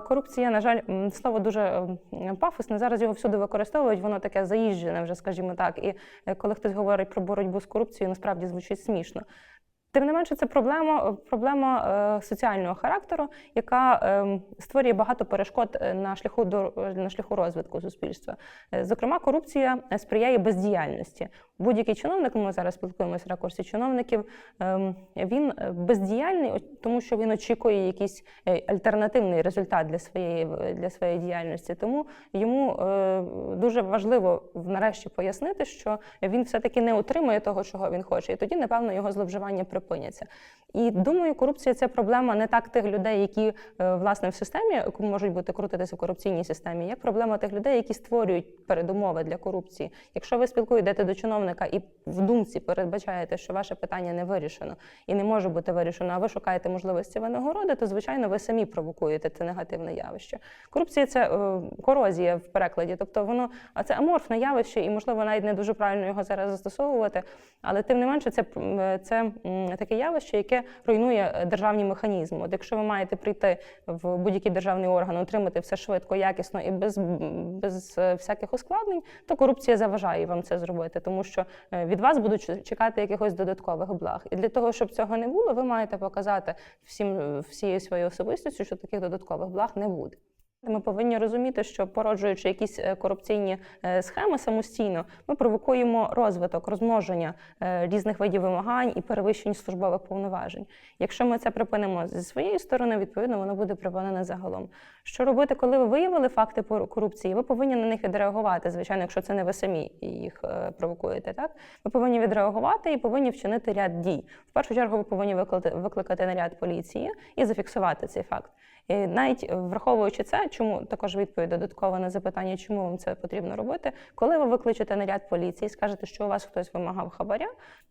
корупція, на жаль, слово дуже пафосне. Зараз його всюди використовують, воно таке заїжджене, вже скажімо так. І е, коли хтось говорить про боротьбу з корупцією, насправді звучить смішно. Тим не менше, це проблема, проблема е, соціального характеру, яка е, створює багато перешкод е, на шляху до на шляху розвитку суспільства. Е, Зокрема, корупція сприяє бездіяльності. Будь-який чиновник, ми зараз спілкуємося в ракурсі чиновників. ем, Він бездіяльний, тому що він очікує якийсь альтернативний результат для своєї для своєї діяльності. Тому йому дуже важливо нарешті пояснити, що він все-таки не отримує того, чого він хоче, і тоді, напевно, його зловживання припиняться. І думаю, корупція це проблема не так тих людей, які е, власне в системі можуть бути крутитися в корупційній системі, як проблема тих людей, які створюють передумови для корупції. Якщо ви спілкуєтеся до чиновника і в думці передбачаєте, що ваше питання не вирішено і не може бути вирішено, а ви шукаєте можливості винагороди, то звичайно ви самі провокуєте це негативне явище. Корупція це е, корозія в перекладі, тобто воно а це аморфне явище, і можливо навіть не дуже правильно його зараз застосовувати. Але тим не менше, це, це таке явище, яке руйнує е, державні механізми. От якщо ви маєте прийти в будь-який державний орган, отримати все швидко, якісно і без, без е, всяких ускладнень, то корупція заважає вам це зробити, тому що е, від вас будуть чекати якихось додаткових благ. І для того, щоб цього не було, ви маєте показати всім всією своєю особистістю, що таких додаткових благ не буде. Ми повинні розуміти, що породжуючи якісь е, корупційні е, схеми самостійно, ми провокуємо розвиток, розмноження е, різних видів вимагань і перевищень службових повноважень. Якщо ми це припинимо зі своєї сторони, відповідно воно буде припинене загалом. Що робити, коли ви виявили факти корупції? Ви повинні на них відреагувати. Звичайно, якщо це не ви самі їх провокуєте, так ви повинні відреагувати і повинні вчинити ряд дій. В першу чергу ви повинні викликати, наряд поліції і зафіксувати цей факт. І навіть враховуючи це, чому також відповідь додаткова на запитання, чому вам це потрібно робити, коли ви викличете наряд поліції, скажете, що у вас хтось вимагав хабаря,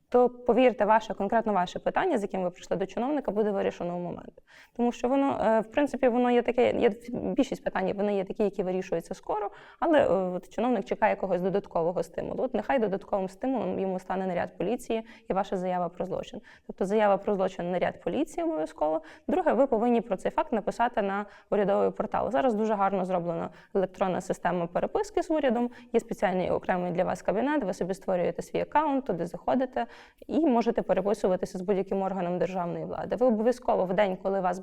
то повірте, ваше конкретно ваше питання, з яким ви прийшли до чиновника, буде вирішено в момент. Тому що воно, е, в принципі, воно є таке, є більшість питань, вони є такі, які вирішуються скоро, але е, от, чиновник чекає якогось додаткового стимулу. От нехай додатковим стимулом йому стане наряд поліції і ваша заява про злочин. Тобто заява про злочин наряд поліції обов'язково. Друге, ви повинні про цей факт написати на урядовий портал. Зараз дуже гарно зроблена електронна система переписки з урядом. Є спеціальний окремий для вас кабінет. Ви собі створюєте свій аккаунт, туди заходите і можете переписуватися з будь-яким органом державної влади. Ви обов'язково в день, коли у вас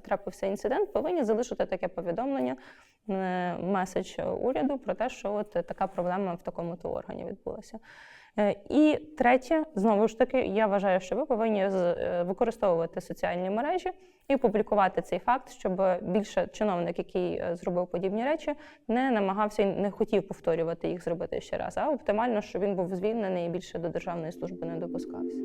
трапився, інцидент, повинні залишити таке повідомлення, меседж уряду про те, що от така проблема в такому-то органі відбулася. Е, І третє, знову ж таки, я вважаю, що ви повинні е, використовувати соціальні мережі і публікувати цей факт, щоб більше чиновник, який е, зробив подібні речі, не намагався і не хотів повторювати їх зробити ще раз. А оптимально, щоб він був звільнений і більше до державної служби не допускався.